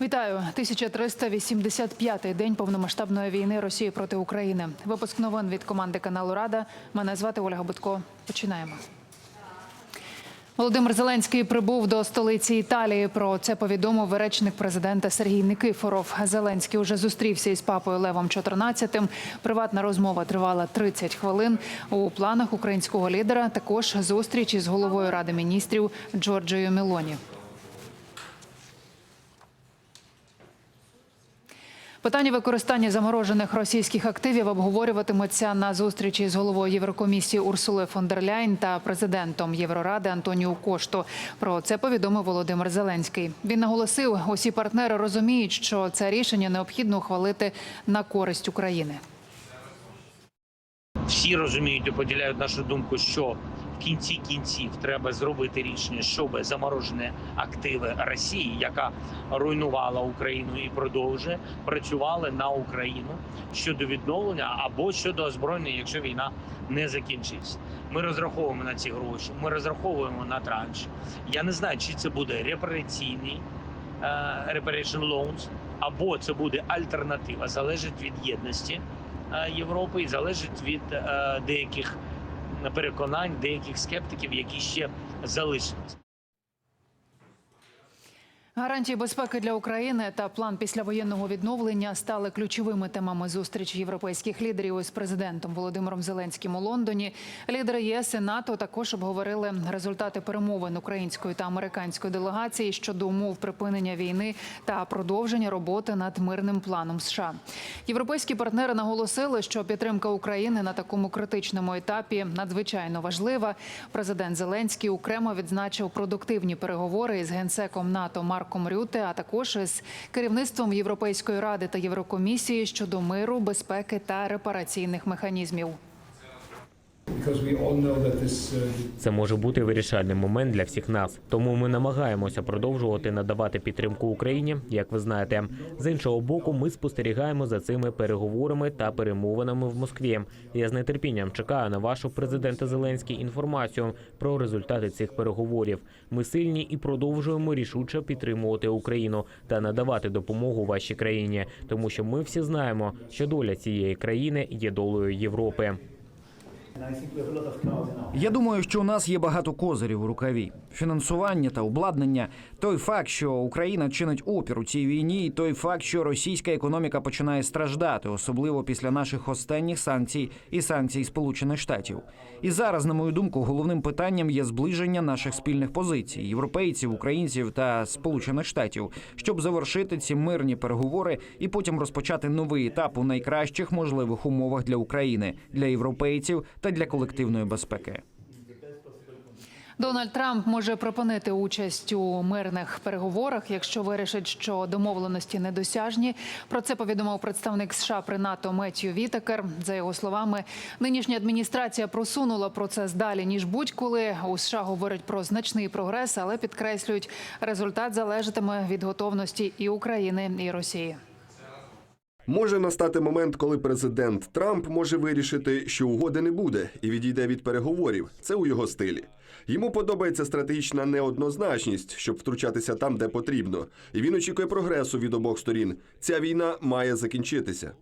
Вітаю 1385-й день повномасштабної війни Росії проти України. Випуск новин від команди каналу Рада. Мене звати Ольга Будко. Починаємо. Володимир Зеленський прибув до столиці Італії. Про це повідомив речник президента Сергій Никифоров. Зеленський уже зустрівся із папою Левом XIV. Приватна розмова тривала 30 хвилин. У планах українського лідера також зустріч із головою ради міністрів Джорджією Мелоні. Питання використання заморожених російських активів обговорюватимуться на зустрічі з головою Єврокомісії Урсулою фон дер Ляйн та президентом Євроради Антоніу Кошту. Про це повідомив Володимир Зеленський. Він наголосив, усі партнери розуміють, що це рішення необхідно ухвалити на користь України. всі розуміють і поділяють нашу думку, що в кінці кінців треба зробити рішення, щоб заморожені активи Росії, яка руйнувала Україну і продовжує, працювали на Україну щодо відновлення або щодо озброєння, якщо війна не закінчиться. Ми розраховуємо на ці гроші. Ми розраховуємо на транш. Я не знаю, чи це буде репараційний е, reparation loans, або це буде альтернатива. Залежить від єдності е, Європи і залежить від е, деяких переконань, деяких скептиків, які ще залишились. Гарантії безпеки для України та план післявоєнного відновлення стали ключовими темами зустрічі європейських лідерів із президентом Володимиром Зеленським у Лондоні. Лідери ЄС і НАТО також обговорили результати перемовин української та американської делегації щодо умов припинення війни та продовження роботи над мирним планом США. Європейські партнери наголосили, що підтримка України на такому критичному етапі надзвичайно важлива. Президент Зеленський окремо відзначив продуктивні переговори із генсеком НАТО Марком Рюте, а також із керівництвом Європейської ради та Єврокомісії щодо миру, безпеки та репараційних механізмів. Це може бути вирішальний момент для всіх нас. Тому ми намагаємося продовжувати надавати підтримку Україні, як ви знаєте. З іншого боку, ми спостерігаємо за цими переговорами та перемовинами в Москві. Я з нетерпінням чекаю на вашу президента Зеленський інформацію про результати цих переговорів. Ми сильні і продовжуємо рішуче підтримувати Україну та надавати допомогу вашій країні, тому що ми всі знаємо, що доля цієї країни є долею Європи. Я думаю, що у нас є багато козирів у рукаві: фінансування та обладнання. Той факт, що Україна чинить опір у цій війні, і той факт, що російська економіка починає страждати, особливо після наших останніх санкцій і санкцій Сполучених Штатів. І зараз, на мою думку, головним питанням є зближення наших спільних позицій європейців, українців та Сполучених Штатів, щоб завершити ці мирні переговори і потім розпочати новий етап у найкращих можливих умовах для України, для європейців для колективної безпеки. Дональд Трамп може припинити участь у мирних переговорах, якщо вирішить, що домовленості недосяжні. Про це повідомив представник США при НАТО Меттью Вітекер. За його словами, нинішня адміністрація просунула процес далі ніж будь-коли. У США говорять про значний прогрес, але підкреслюють, результат залежатиме від готовності і України, і Росії. Може настати момент, коли президент Трамп може вирішити, що угоди не буде, і відійде від переговорів. Це у його стилі. Йому подобається стратегічна неоднозначність, щоб втручатися там, де потрібно. І він очікує прогресу від обох сторін. Ця війна має закінчитися.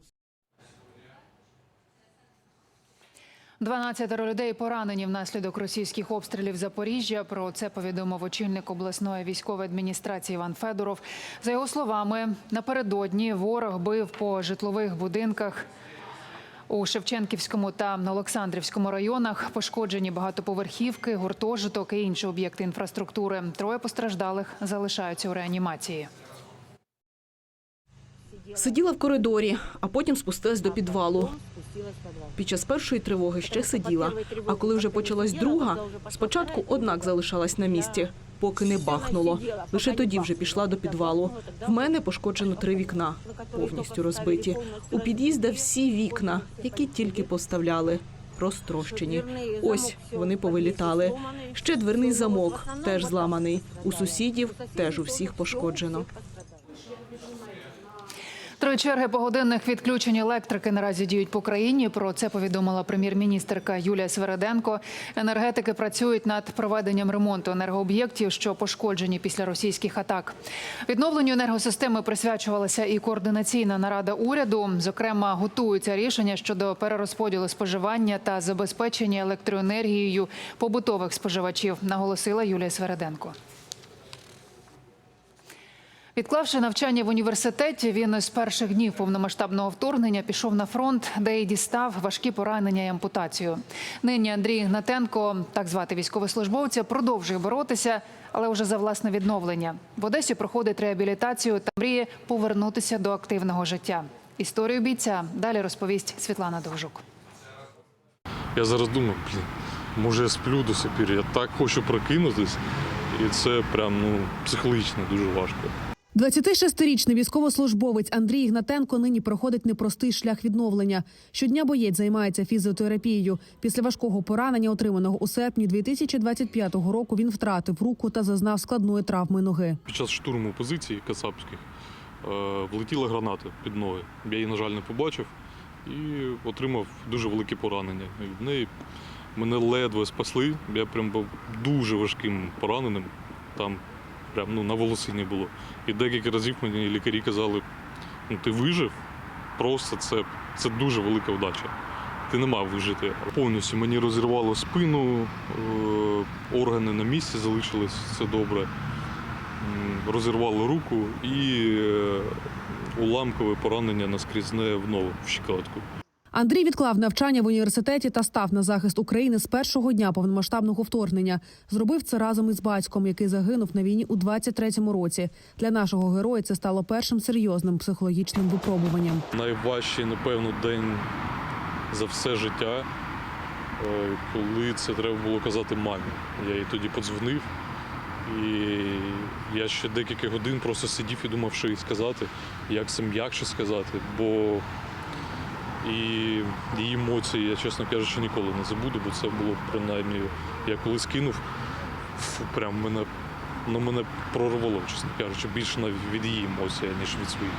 12 людей поранені внаслідок російських обстрілів Запоріжжя. Про це повідомив очільник обласної військової адміністрації Іван Федоров. За його словами, напередодні ворог бив по житлових будинках. У Шевченківському та Олександрівському районах пошкоджені багатоповерхівки, гуртожиток і інші об'єкти інфраструктури. Троє постраждалих залишаються у реанімації. Сиділа в коридорі, а потім спустилась до підвалу. Під час першої тривоги ще сиділа. А коли вже почалась друга, спочатку однак залишалась на місці, поки не бахнуло. Лише тоді вже пішла до підвалу. В мене пошкоджено три вікна, повністю розбиті. У під'їзда всі вікна, які тільки поставляли. розтрощені. Ось вони повилітали. Ще дверний замок теж зламаний. У сусідів теж у всіх пошкоджено. Три черги погодинних відключень електрики наразі діють по країні. Про це повідомила прем'єр-міністерка Юлія Свереденко. Енергетики працюють над проведенням ремонту енергооб'єктів, що пошкоджені після російських атак. Відновленню енергосистеми присвячувалася і координаційна нарада уряду. Зокрема, готуються рішення щодо перерозподілу споживання та забезпечення електроенергією побутових споживачів, наголосила Юлія Свереденко. Відклавши навчання в університеті, він з перших днів повномасштабного вторгнення пішов на фронт, де й дістав важкі поранення і ампутацію. Нині Андрій Гнатенко, так звати військовослужбовця, продовжує боротися, але вже за власне відновлення. В Одесі проходить реабілітацію та мріє повернутися до активного життя. Історію бійця далі розповість Світлана Довжук. Я зараз думаю, блін, може я сплю до сих пір, я так хочу прокинутись, і це прям ну, психологічно дуже важко. 26-річний військовослужбовець Андрій Ігнатенко нині проходить непростий шлях відновлення. Щодня боєць займається фізіотерапією. Після важкого поранення, отриманого у серпні 2025 року, він втратив руку та зазнав складної травми ноги. Під час штурму позицій кацапських е, влетіла граната під ноги. Я її, на жаль, не побачив і отримав дуже велике поранення. Від неї мене ледве спасли. Я прям був дуже важким пораненим. Там прям ну, на волосині було. І декілька разів мені лікарі казали, ну ти вижив, просто це, це дуже велика вдача. Ти не мав вижити. Повністю мені розірвало спину, е, органи на місці залишились, все добре. Розірвало руку і е, уламкове поранення наскрізне в ногу, в щиколотку. Андрій відклав навчання в університеті та став на захист України з першого дня повномасштабного вторгнення. Зробив це разом із батьком, який загинув на війні у 23-му році. Для нашого героя це стало першим серйозним психологічним випробуванням. Найважчий, напевно, день за все життя, е, коли це треба було казати мамі. Я їй тоді подзвонив, і я ще декілька годин просто сидів і думав, що їй сказати, як це м'якше сказати, бо і її емоції, я, чесно кажучи, ніколи не забуду, бо це було принаймні, я коли скинув, прям мене, ну, мене прорвало, чесно кажучи, більше навіть від її емоцій, ніж від своїх.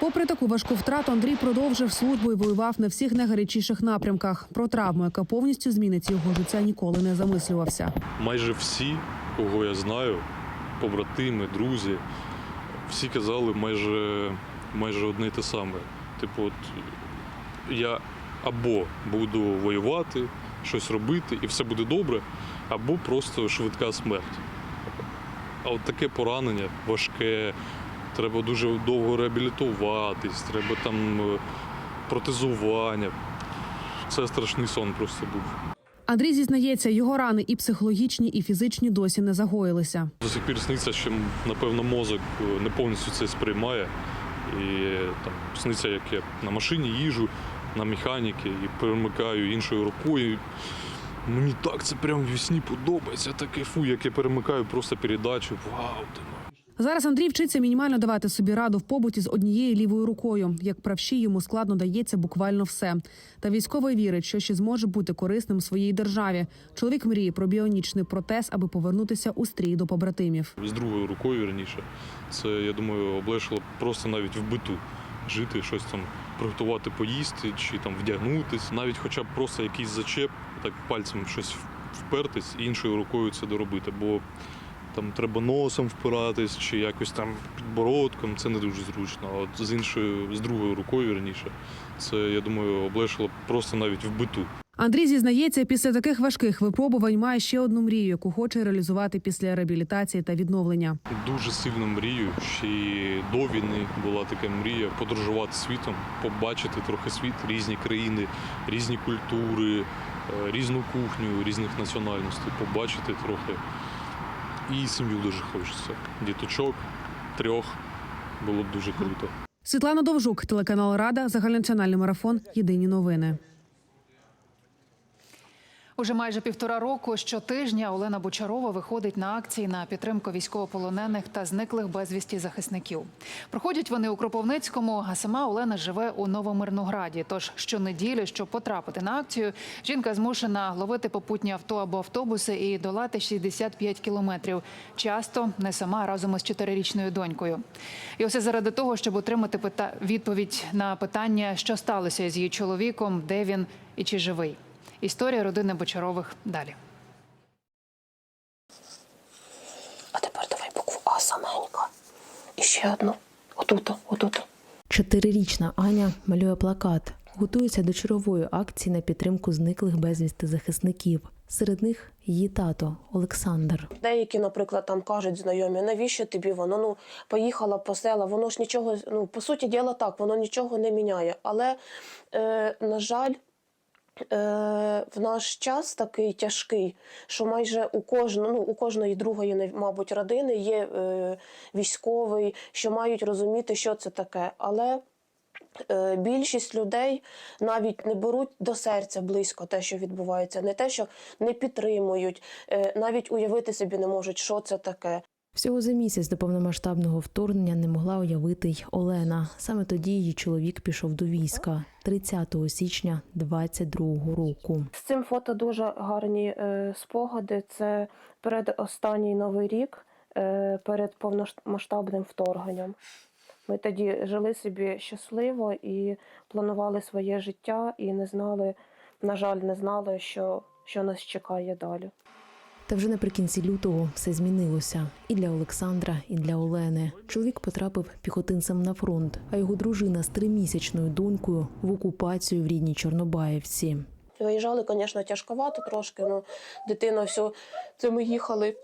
Попри таку важку втрату, Андрій продовжив службу і воював на всіх найгарячіших напрямках. Про травму, яка повністю змінить його життя, ніколи не замислювався. майже всі, кого я знаю, побратими, друзі, всі казали майже, майже одне й те саме. Типу, от я або буду воювати, щось робити, і все буде добре, або просто швидка смерть. А от таке поранення важке, треба дуже довго реабілітуватись, треба там е, протезування. Це страшний сон просто був. Андрій зізнається, його рани і психологічні, і фізичні досі не загоїлися. До сих пір сниться, що напевно мозок е, не повністю це сприймає. І там сниться, як я на машині їжу, на механіки і перемикаю іншою рукою. Мені так це прям в вісні подобається. Таке фу, як я перемикаю просто передачу. Вау, ти. Зараз Андрій вчиться мінімально давати собі раду в побуті з однією лівою рукою. Як правші йому складно дається буквально все. Та військовий вірить, що ще зможе бути корисним своїй державі. Чоловік мріє про біонічний протез, аби повернутися у стрій до побратимів. З другою рукою раніше. Це, я думаю, облегшило просто навіть в биту жити, щось там приготувати поїсти чи там вдягнутись. Навіть хоча б просто якийсь зачеп, так пальцем щось впертись і іншою рукою це доробити. Бо там треба носом впиратись чи якось там підбородком, це не дуже зручно. От з іншою, з другою рукою раніше, це, я думаю, облегшило просто навіть в биту. Андрій зізнається, після таких важких випробувань має ще одну мрію, яку хоче реалізувати після реабілітації та відновлення. Дуже сильно мрію. Ще й до війни була така мрія подорожувати світом, побачити трохи світ, різні країни, різні культури, е, різну кухню, різних національностей, побачити трохи. І сім'ю дуже хочеться. Діточок, трьох було б дуже круто. Світлана Довжук, телеканал Рада, загальнонаціональний марафон. Єдині новини. Уже майже півтора року щотижня Олена Бочарова виходить на акції на підтримку військовополонених та зниклих безвісті захисників. Проходять вони у Кропивницькому, а сама Олена живе у Новомирнограді. Тож щонеділі, щоб потрапити на акцію, жінка змушена ловити попутні авто або автобуси і долати 65 кілометрів. Часто не сама а разом із чотирирічною донькою. І усе заради того, щоб отримати відповідь на питання, що сталося з її чоловіком, де він і чи живий. Історія родини Бочарових далі. А тепер давай букву А саменько. І ще одну. Отут, отут. Чотирирічна Аня малює плакат, готується до чергової акції на підтримку зниклих безвісти захисників. Серед них її тато Олександр. Деякі, наприклад, там кажуть знайомі, навіщо тобі воно? Ну, поїхала по села, воно ж нічого, ну, по суті діла так, воно нічого не міняє. Але, е, на жаль, в наш час такий тяжкий, що майже у кожного, ну, у кожної другої, мабуть, родини є е, військовий, що мають розуміти, що це таке. Але е, більшість людей навіть не беруть до серця близько те, що відбувається, не те, що не підтримують, е, навіть уявити собі не можуть, що це таке. Всього за місяць до повномасштабного вторгнення не могла уявити й Олена. Саме тоді її чоловік пішов до війська 30 січня 22-го року. З цим фото дуже гарні е, спогади. Це перед останній новий рік, е, перед повномасштабним вторгненням. Ми тоді жили собі щасливо і планували своє життя, і не знали, на жаль, не знали, що, що нас чекає далі. Та вже наприкінці лютого все змінилося і для Олександра, і для Олени. Чоловік потрапив піхотинцем на фронт, а його дружина з тримісячною донькою в окупацію в рідній Чорнобаївці. Виїжджали, звісно, тяжковато трошки. Ну, дитина все. Це ми їхали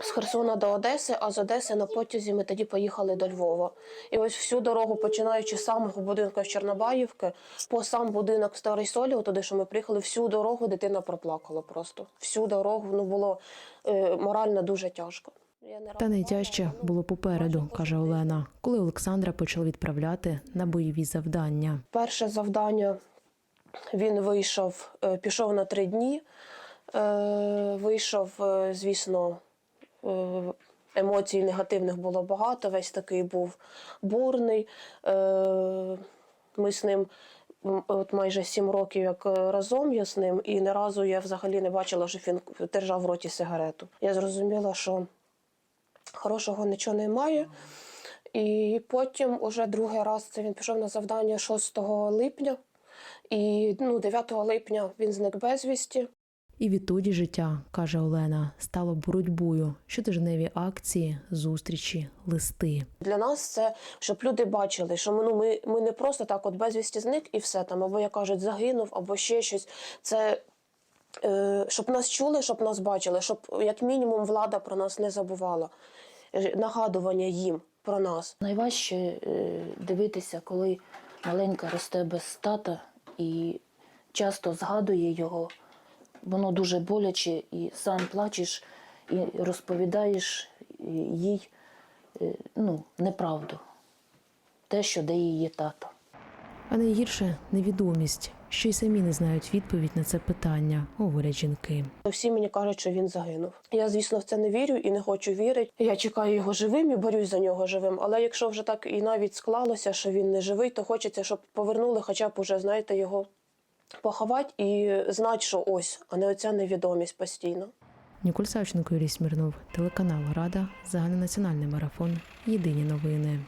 з Херсона до Одеси, а з Одеси на потязі ми тоді поїхали до Львова. І ось всю дорогу, починаючи з самого будинку з Чорнобаївки, по сам будинок Старий Солів, туди, що ми приїхали, всю дорогу дитина проплакала просто. Всю дорогу ну, було е, морально дуже тяжко. Та найтяжче було попереду, каже Олена, коли Олександра почали відправляти на бойові завдання. Перше завдання він вийшов, е, пішов на три дні. Е, Вийшов, е, звісно, емоцій негативних було багато. Весь такий був бурний. Е, Ми з ним от майже сім років як е, разом я з ним, і ні разу я взагалі не бачила, що він держав в роті сигарету. Я зрозуміла, що хорошого нічого немає. І потім, уже другий раз, це він пішов на завдання 6 липня. І ну, 9 липня він зник безвісті. І відтоді життя, каже Олена, стало боротьбою, щотижневі акції, зустрічі, листи. Для нас це, щоб люди бачили, що ми, ну, ми, ми не просто так от безвісті зник і все там, або як кажуть, загинув, або ще щось. Це е, щоб нас чули, щоб нас бачили, щоб як мінімум влада про нас не забувала. Е, Нагадування їм про нас. Найважче е, дивитися, коли маленька росте без тата і часто згадує його. Воно дуже боляче, і сам плачеш і розповідаєш їй е, ну, неправду. Те, що де її тато. А найгірше невідомість, що й самі не знають відповідь на це питання, говорять жінки. Всі мені кажуть, що він загинув. Я, звісно, в це не вірю і не хочу вірити. Я чекаю його живим і борюсь за нього живим. Але якщо вже так і навіть склалося, що він не живий, то хочеться, щоб повернули, хоча б уже, знаєте, його поховати і знати, що ось, а не оця невідомість постійно. Ніколь Савченко, Юрій Смірнов, телеканал Рада, загальнонаціональний марафон. Єдині новини.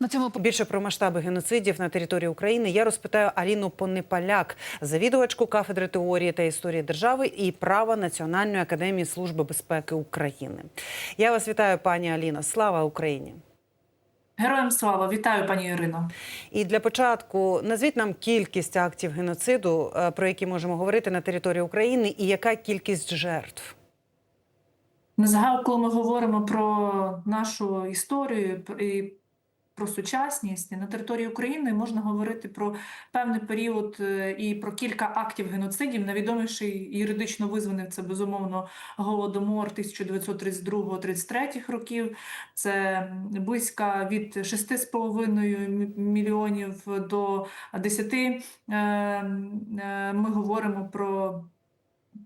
На цьому Більше про масштаби геноцидів на території України я розпитаю Аліну Понепаляк, завідувачку кафедри теорії та історії держави і права Національної академії служби безпеки України. Я вас вітаю, пані Аліно. Слава Україні! Героям слава, вітаю, пані Ірино. І для початку назвіть нам кількість актів геноциду, е, про які можемо говорити на території України, і яка кількість жертв. На загал, коли ми говоримо про нашу історію і про сучасність на території України можна говорити про певний період е, і про кілька актів геноцидів. Найвідоміший юридично визваний це безумовно голодомор 1932-33 років. Це близько від 6,5 мільйонів до 10. Е, е, Ми говоримо про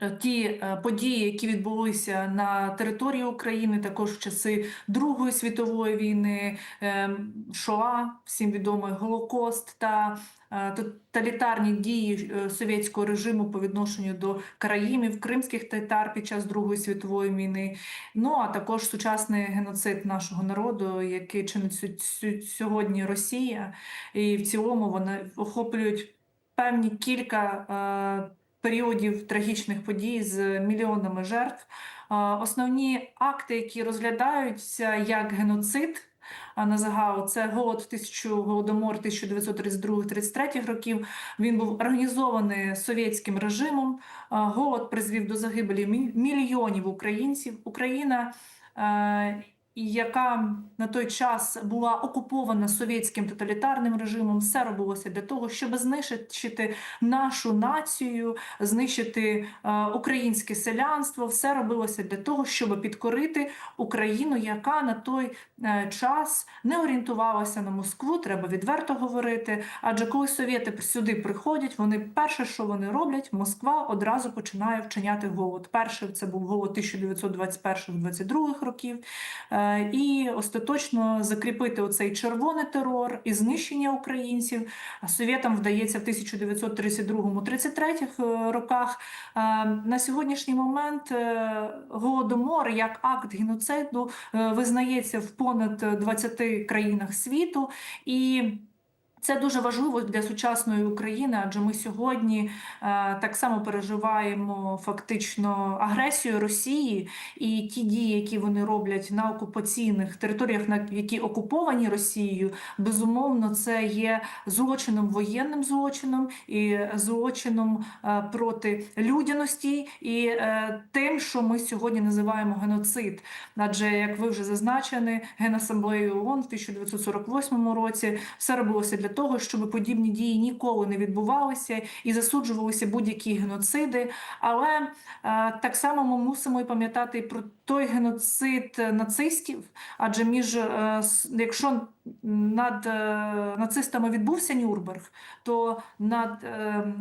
ті е, події, які відбулися на території України, також в часи Другої світової війни, е, Шоа, всім відомий Голокост та е, тоталітарні дії е, совєтського режиму по відношенню до караїмів, кримських татар під час Другої світової війни. Ну а також сучасний геноцид нашого народу, який чинить сьогодні Росія, і в цілому вони охоплюють певні кілька е, періодів трагічних подій з мільйонами жертв. Основні акти, які розглядаються як геноцид. На загал це голод 1000, голодомор 1932-33 років. Він був організований совєтським режимом. Голод призвів до загибелі мільйонів українців. Україна е, яка на той час була окупована совєтським тоталітарним режимом, все робилося для того, щоб знищити нашу націю, знищити е, українське селянство. Все робилося для того, щоб підкорити Україну, яка на той е, час не орієнтувалася на Москву. Треба відверто говорити. Адже коли совєти сюди приходять, вони перше, що вони роблять, Москва одразу починає вчиняти голод. Перший це був голод 1921-22 років. Е, І остаточно закріпити оцей червоний терор і знищення українців. Совєтам вдається в 1932-33 роках. Е, На сьогоднішній момент е, голодомор як акт геноциду е, визнається в понад 20 країнах світу і. Це дуже важливо для сучасної України, адже ми сьогодні е, так само переживаємо фактично агресію Росії і ті дії, які вони роблять на окупаційних територіях, на які окуповані Росією, безумовно, це є злочином воєнним злочином і злочином е, проти людяності і е, тим, що ми сьогодні називаємо геноцид. Адже, як ви вже зазначені, Генасамблеєю ООН в 1948 році все робилося для того, щоб подібні дії ніколи не відбувалися і засуджувалися будь-які геноциди. Але е, так само ми мусимо і пам'ятати про той геноцид нацистів, адже між е, якщо над е, нацистами відбувся Нюрнберг, то над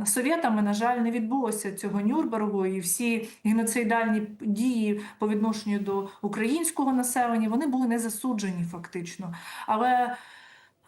совєтами, на жаль, не відбулося цього Нюрнбергу, і всі геноцидальні дії по відношенню до українського населення вони були не засуджені фактично. Але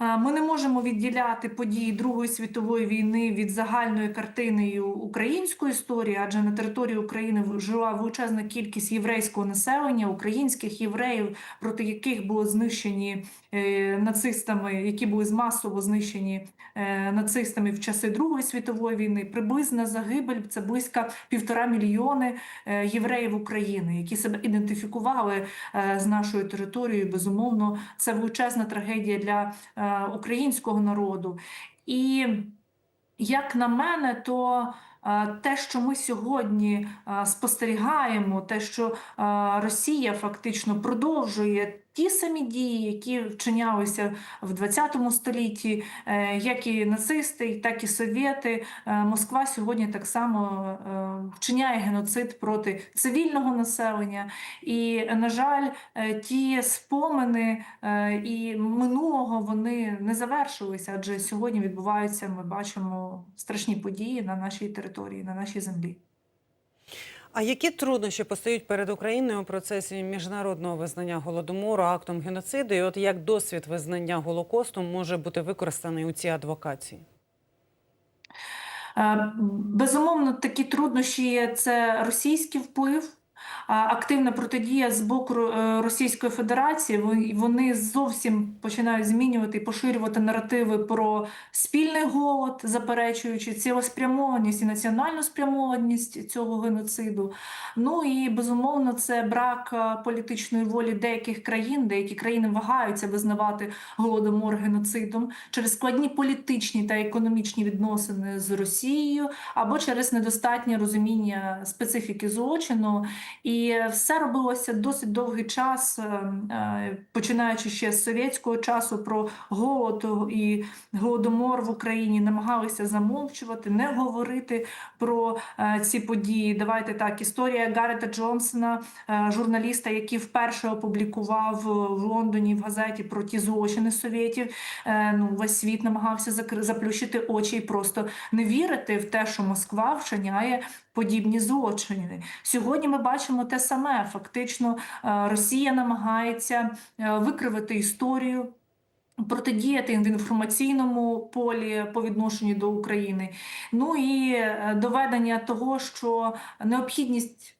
ми не можемо відділяти події Другої світової війни від загальної картини української історії, адже на території України жила величезна кількість єврейського населення, українських євреїв, проти яких були знищені е, нацистами, які були масово знищені е, нацистами в часи Другої світової війни. Приблизна загибель це близько півтора мільйони е, євреїв України, які себе ідентифікували е, з нашою територією. Безумовно, це величезна трагедія для е, українського народу. І як на мене, то е, те, що ми сьогодні е, спостерігаємо, те, що е, Росія фактично продовжує ті самі дії, які вчинялися в 20 столітті, е, як і нацисти, так і совєти, е, Москва сьогодні так само е, вчиняє геноцид проти цивільного населення. І, на жаль, ті спомини і минулого вони не завершилися, адже сьогодні відбуваються, ми бачимо страшні події на нашій території, на нашій землі. А які труднощі постають перед Україною у процесі міжнародного визнання голодомору актом геноциду? І от як досвід визнання голокосту може бути використаний у цій адвокації? Е, Безумовно, такі труднощі це російський вплив. Активна протидія з боку е, Російської Федерації Вони- зовсім починають змінювати і поширювати наративи про спільний голод, заперечуючи цілеспрямованість і національну спрямованість цього геноциду. Ну і безумовно, це брак е, політичної волі деяких країн. Деякі країни вагаються визнавати голодомор геноцидом через складні політичні та економічні відносини з Росією або через недостатнє розуміння специфіки злочину. Все робилося досить довгий час, е, е, починаючи ще з совєтського часу про голод і голодомор в Україні, намагалися замовчувати, не говорити про е, ці події. Давайте так, історія Гарета Джонсона, журналіста, який вперше опублікував в Лондоні в газеті про ті злочини совєтів. Ну, весь світ намагався заплющити очі і просто не вірити в те, що Москва вчиняє подібні злочини. Сьогодні ми бачимо те саме. Фактично, е, Росія намагається е, викривити історію. Протидіяти в інформаційному полі по відношенню до України. Ну і е, доведення того, що необхідність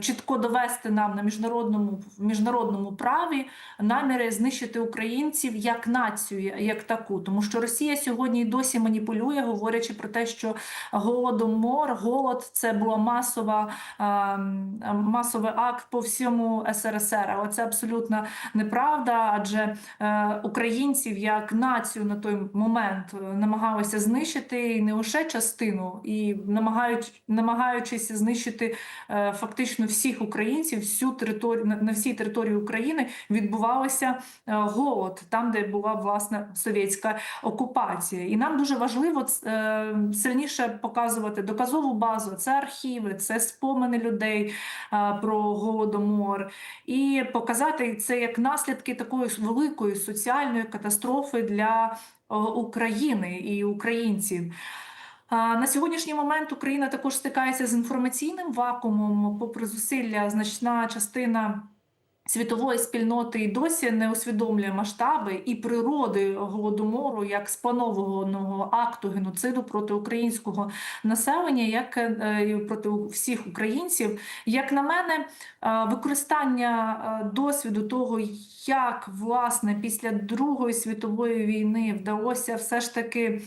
чітко довести нам на міжнародному в міжнародному праві наміри знищити українців як націю, як таку, тому що Росія сьогодні й досі маніпулює, говорячи про те, що голодомор, голод це була масова масовий акт по всьому СРСР. Але це абсолютно неправда, адже е, українців як націю на той момент е, намагалися знищити і не лише частину, і намагають, намагаючись знищити е, фактично всіх українців, всю територію на, всій території України відбувався е, голод, там, де була власне совєтська окупація. І нам дуже важливо е, сильніше показувати доказову базу. Це архіви, це спомини людей е, про голодомор, і показати це як наслідки такої великої соціальної катастрофи для України і українців. На сьогоднішній момент Україна також стикається з інформаційним вакуумом, попри зусилля, значна частина. Світової спільноти і досі не усвідомлює масштаби і природи голодомору як спланованого акту геноциду проти українського населення, як е, проти всіх українців. Як на мене, е, використання е, досвіду того, як власне після Другої світової війни вдалося все ж таки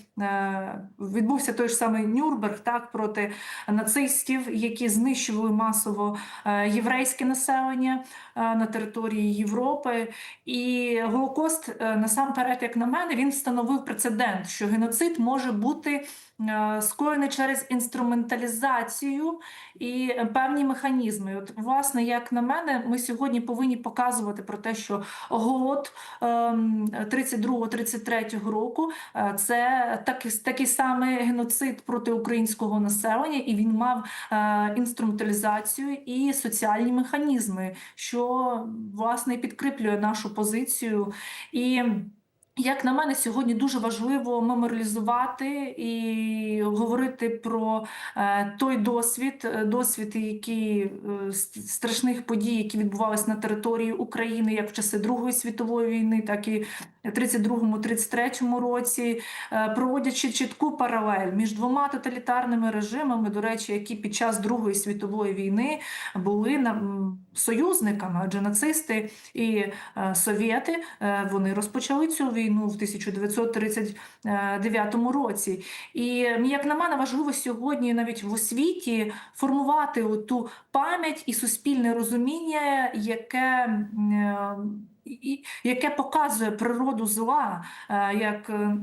відбувся той ж самий Нюрнберг так проти нацистів, які знищували масово єврейське населення на території Європи. І Голокост, е, насамперед, як на мене, він встановив прецедент, що геноцид може бути скоєний через інструменталізацію і певні механізми. От, власне, як на мене, ми сьогодні повинні показувати про те, що голод ем, 32-33 року е, це такий, такий самий геноцид проти українського населення, і він мав е, інструменталізацію і соціальні механізми, що власне підкріплює нашу позицію. І як на мене, сьогодні дуже важливо меморіалізувати і говорити про е, той досвід, е, досвід, які е, страшних подій, які відбувалися на території України, як в часи Другої світової війни, так і в 32-33 році, проводячи чітку паралель між двома тоталітарними режимами, до речі, які під час Другої світової війни були на- союзниками, адже нацисти і совєти вони розпочали цю війну в 1939 році. І як на мене, важливо сьогодні навіть в освіті формувати ту пам'ять і суспільне розуміння, яке. Яке показує природу зла, е, як е,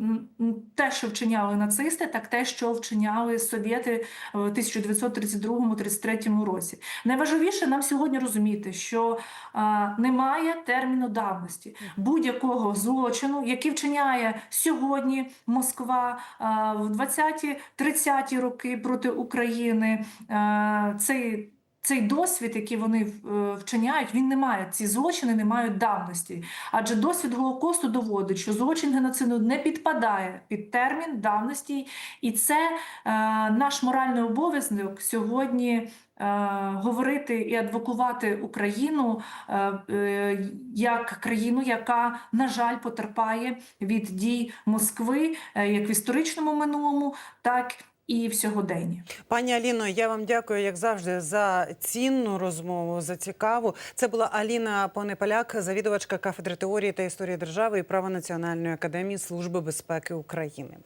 те, що вчиняли нацисти, так те, що вчиняли совєти в 1932-33 році. Найважливіше нам сьогодні розуміти, що е, немає терміну давності будь-якого злочину, який вчиняє сьогодні Москва в 20-30 роки проти України. Цей цей досвід, який вони е, вчиняють, він не має ці злочини, не мають давності. Адже досвід Голокосту доводить, що злочин геноциду не підпадає під термін давності, і це е, наш моральний обов'язок сьогодні. е, Говорити і адвокувати Україну е, як країну, яка, на жаль, потерпає від дій Москви як в історичному минулому, так і в сьогоденні. Пані Аліно, я вам дякую, як завжди, за цінну розмову, за цікаву. Це була Аліна Понепаляк, завідувачка кафедри теорії та історії держави і права Національної академії Служби безпеки України.